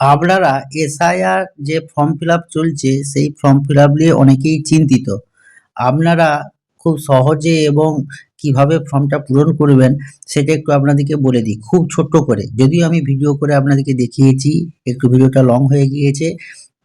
আপনারা এসআইআর যে form fill চলছে, সেই ফর্ম ফিল নিয়ে অনেকেই চিন্তিত। আপনারা খুব সহজে এবং কীভাবে ফর্মটা পূরণ করবেন, সেটা একটু আপনাদেরকে বলে দিই। খুব ছোট্ট করে। যদিও আমি ভিডিও করে আপনাদেরকে দেখিয়েছি, একটু ভিডিওটা লং হয়ে গিয়েছে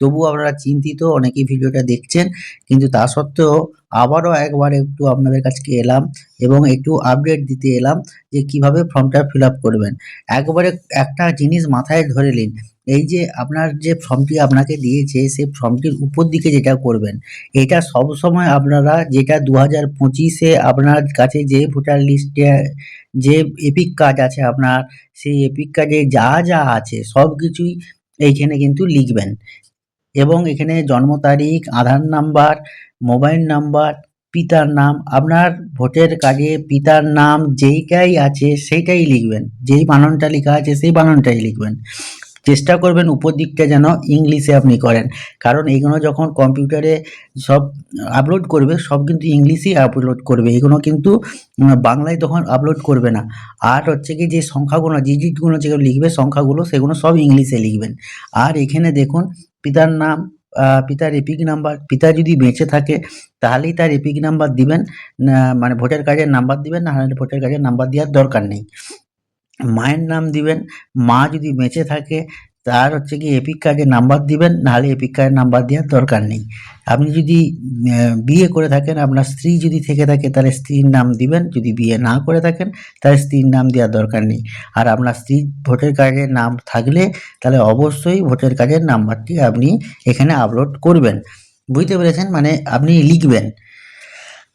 তবুও আপনারা চিন্তিত, অনেকেই ভিডিওটা দেখছেন, কিন্তু তা সত্ত্বেও আবারও একবার একটু আপনাদের কাছে এলাম এবং একটু আপডেট দিতে এলাম যে কীভাবে ফর্মটা ফিল করবেন। একবারে একটা জিনিস মাথায় ধরে নিন এই যে আপনার যে ফর্মটি আপনাকে দিয়েছে, সেই ফর্মটির উপর দিকে যেটা করবেন, এটা সবসময় আপনারা যেটা দু হাজার পঁচিশে আপনার কাছে যে ভোটার লিস্টে যে এপিক কার্ড আছে আপনার, সেই এপিক কার্ডে যা যা আছে, সব কিছুই এইখানে কিন্তু লিখবেন। এবং এখানে জন্ম তারিখ, আধার নাম্বার মোবাইল নাম্বার পিতার নাম, আপনার ভোটের কাজে পিতার নাম যেইটাই আছে, সেইটাই লিখবেন। যেই বানানটা লেখা আছে, সেই বানানটাই লিখবেন। চেষ্টা করবেন উপর দিকটা যেন ইংলিশে আপনি করেন। কারণ এগুলো যখন কম্পিউটারে সব আপলোড করবে, সব কিন্তু ইংলিশেই আপলোড করবে। এগুলো কিন্তু বাংলায় তখন আপলোড করবে না। আর হচ্ছে কি যে সংখ্যাগুলো ডিজিটগুলো যেগুলো লিখবে সংখ্যাগুলো, সেগুলো সব ইংলিশে লিখবেন। আর এখানে দেখুন, পিতার নাম পিতার এপিক নাম্বার, পিতা যদি বেঁচে থাকে, তাহলেই তার এপিক নাম্বার দিবেন। মানে ভোটার কার্ডের নাম্বার দিবেন, না হলে ভোটার কার্ডের নাম্বার দেওয়ার দরকার নেই। মায়ের নাম দিবেন, মা যদি বেঁচে থাকে, তার হচ্ছে কি এপিক কার্ডের নাম্বার দিবেন, নাহলে এপিক কার্ডের নাম্বার দেওয়ার দরকার নেই। আপনি যদি বিয়ে করে থাকেন, আপনার স্ত্রী যদি থেকে থাকে, তাহলে স্ত্রীর নাম দিবেন, যদি বিয়ে না করে থাকেন, তাহলে স্ত্রীর নাম দেওয়ার দরকার নেই। আর আপনার স্ত্রী ভোটার কার্ডের নাম থাকলে, তাহলে অবশ্যই ভোটার কার্ডের নাম্বারটি আপনি এখানে আপলোড করবেন। বুঝতে পেরেছেন? মানে আপনি লিখবেন।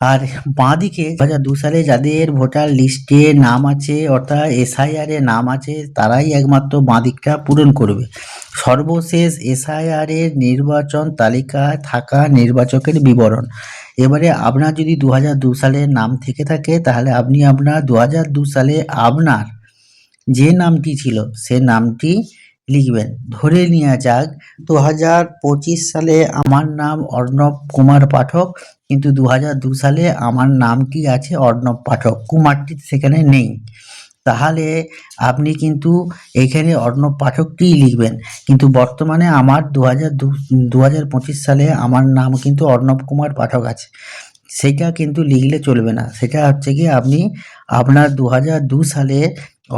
আর বাঁদিকে দু হাজার দু সালে যাদের ভোটার লিস্টে নাম আছে, অর্থাৎ এসআইআর এ নাম আছে, তারাই একমাত্র বাঁদিকটা পূরণ করবে। সর্বশেষ এসআইআর এর নির্বাচন তালিকায় থাকা নির্বাচকের বিবরণ। এবারে আপনার যদি দু হাজার দু সালে নাম থেকে থাকে, তাহলে আপনি আপনার দু হাজার দু সালে আপনার যে নামটি ছিল, সে নামটি লিখবেন। ধরে নেওয়া যাক দু হাজার পঁচিশ সালে আমার নাম অর্ণব কুমার পাঠক, কিন্তু দু হাজার দু সালে আমার নাম কি আছে? অর্ণব পাঠক। কুমারটি সেখানে নেই। তাহলে আপনি কিন্তু এখানে অর্ণব পাঠকটিই লিখবেন। কিন্তু বর্তমানে আমার দু হাজার দু হাজার পঁচিশ সালে আমার নাম কিন্তু অর্ণব কুমার পাঠক আছে। সেটা কিন্তু লিখলে চলবে না। সেটা হচ্ছে কি আপনি আপনার দু হাজার দু সালে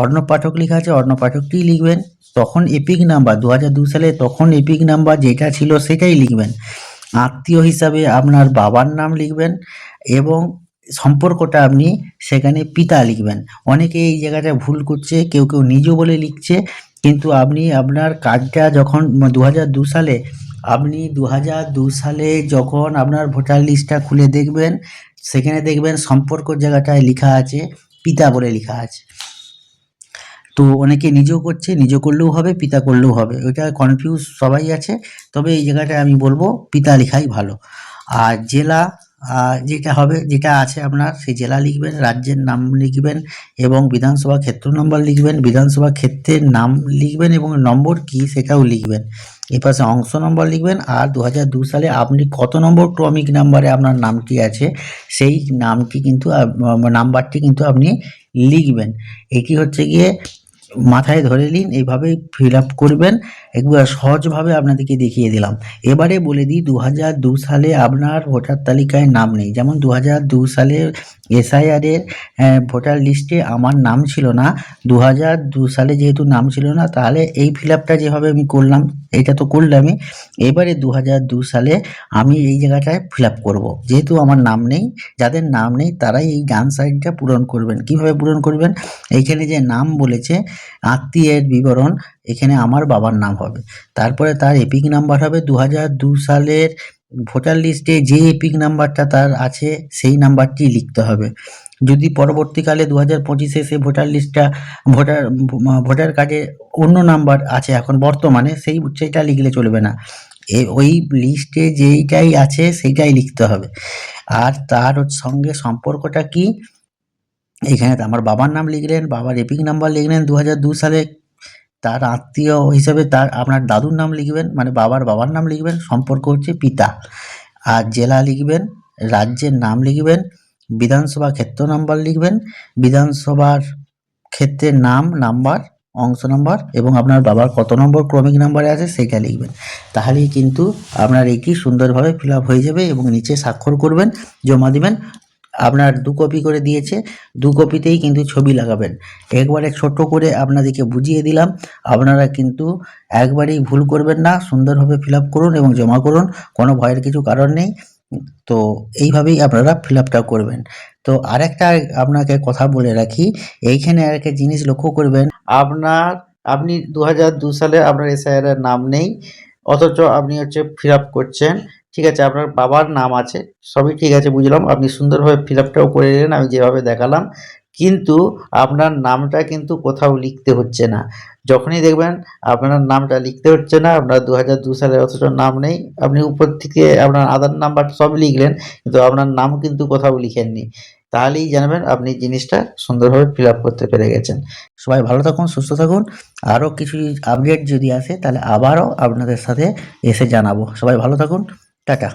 অর্ণব পাঠক লেখা আছে অর্ণব পাঠকটিই লিখবেন। তখন এপিক নাম্বার দু হাজার দু সালে তখন এপিক নাম্বার যেটা ছিল সেটাই লিখবেন। আত্মীয় হিসাবে আপনার বাবার নাম লিখবেন এবং সম্পর্কটা আপনি সেখানে পিতা লিখবেন। অনেকে এই জায়গাটা ভুল করছে, কেউ কেউ নিজ বলে লিখছে, কিন্তু আপনি আপনার কাজটা যখন দু সালে আপনি দু হাজার দু সালে যখন আপনার ভোটার লিস্টটা খুলে দেখবেন, সেখানে দেখবেন সম্পর্ক জায়গাটায় লেখা আছে, পিতা বলে লেখা আছে। তো অনেকে নিজেও করছে নিজ করলেও হবে, পিতা করলেও হবে। ওইটা কনফিউজ সবাই আছে, তবে এই জায়গাটায় আমি বলব পিতা লেখাই ভালো। আর জেলা যেটা হবে, যেটা আছে আপনার, সেই জেলা লিখবেন, রাজ্যের নাম লিখবেন এবং বিধানসভা ক্ষেত্র নম্বর লিখবেন, বিধানসভা ক্ষেত্রের নাম লিখবেন এবং নম্বর কি সেটাও লিখবেন। এপাশে অংশ নম্বর লিখবেন, আর দু সালে আপনি কত নম্বর ক্রমিক নাম্বারে আপনার নামটি আছে, সেই নামটি কিন্তু নাম্বারটি কিন্তু আপনি লিখবেন। এটি হচ্ছে গিয়ে মাথায় ধরে নিন এইভাবে ফিল আপ করবেন একবার সহজভাবে আপনাদেরকে দেখিয়ে দিলাম। এবারে বলে দিই দু হাজার দু সালে আপনার ভোটার তালিকায় নাম নেই। যেমন দু হাজার দু সালে এসআইআর এর আহ, ভোটার লিস্টে আমার নাম ছিল না। দু হাজার দু সালে যেহেতু নাম ছিল না তাহলে এই ফিল আপটা যেভাবে আমি করলাম এটা তো করলামই। এবারে দু হাজার দু সালে আমি এই জায়গাটায় ফিল আপ করব। যেহেতু আমার নাম নেই যাদের নাম নেই তারাই এই ডান সাইডটা পূরণ করবেন। কীভাবে পূরণ করবেন? এইখানে যে নাম বলেছে আত্মীয়ের বিবরণ এখানে আমার বাবার নাম হবে। তারপরে তার এপিক নাম্বার হবে দু দু সালের ভোটার লিস্টে যে এপিক নাম্বারটা তার আছে, সেই নাম্বারটি লিখতে হবে। যদি পরবর্তীকালে দু হাজার পঁচিশে সে ভোটার লিস্টটা ভোটার ভোটার কার্ডে অন্য নাম্বার আছে এখন বর্তমানে, সেই, সেইটা লিখলে চলবে না। এ, ওই লিস্টে যেইটাই আছে, সেইটাই লিখতে হবে। আর তার সঙ্গে সম্পর্কটা কি? এখানে আমার বাবার নাম লিখলেন, বাবার এপিক নাম্বার লিখলেন দু হাজার দু সালে তার আত্মীয় হিসেবে তার, আপনার দাদুর নাম লিখবেন মানে বাবার বাবার নাম লিখবেন, সম্পর্ক হচ্ছে পিতা। আর জেলা লিখবেন, রাজ্যের নাম লিখবেন, বিধানসভা ক্ষেত্র নাম্বার লিখবেন, বিধানসভার ক্ষেত্রের নাম, নাম্বার, অংশ নাম্বার এবং আপনার বাবার কত নম্বর ক্রমিক নাম্বারে আছে সেইটা লিখবেন। তাহলেই কিন্তু আপনার এটি সুন্দরভাবে ফিল হয়ে যাবে এবং নিচে স্বাক্ষর করবেন, জমা দিবেন। আপনার দু কপি করে দিয়েছে, দু কপিতেই কিন্তু ছবি লাগাবেন। একবারে ছোট করে আপনাদেরকে বুঝিয়ে দিলাম, আপনারা কিন্তু একবারেই ভুল করবেন না, সুন্দরভাবে ফিল করুন এবং জমা করুন, কোনো ভয়ের কিছু কারণ নেই। তো এইভাবেই আপনারা ফিল করবেন। তো আরেকটা আপনাকে কথা বলে রাখি, এইখানে আরেকটা জিনিস লক্ষ্য করবেন, আপনার, আপনি দু সালে আপনার এসআইআর নাম নেই, অথচ আপনি হচ্ছে ফিল করছেন ঠিক আছে, আপনার বাবার নাম আছে, সবই ঠিক আছে বুঝলাম, আপনি সুন্দরভাবে ফিল আপটাও করে নিলেন, আমি যেভাবে দেখালাম, কিন্তু আপনার নামটা কিন্তু কোথাও লিখতে হচ্ছে না। যখনই দেখবেন আপনার নামটা লিখতে হচ্ছে না, আপনার দু হাজার দু সালের অথচ নাম নেই, আপনি উপর থেকে আপনার আধার নাম্বার সব লিখলেন, কিন্তু আপনার নাম কিন্তু কোথাও লিখেননি। তাহলেই জানবেন আপনি জিনিসটা সুন্দরভাবে ফিল আপ করতে পেরে গেছেন। সবাই ভালো থাকুন, সুস্থ থাকুন, আরও কিছু আপডেট যদি আসে, তাহলে আবারও আপনাদের সাথে এসে জানাব। সবাই ভালো থাকুন টাকা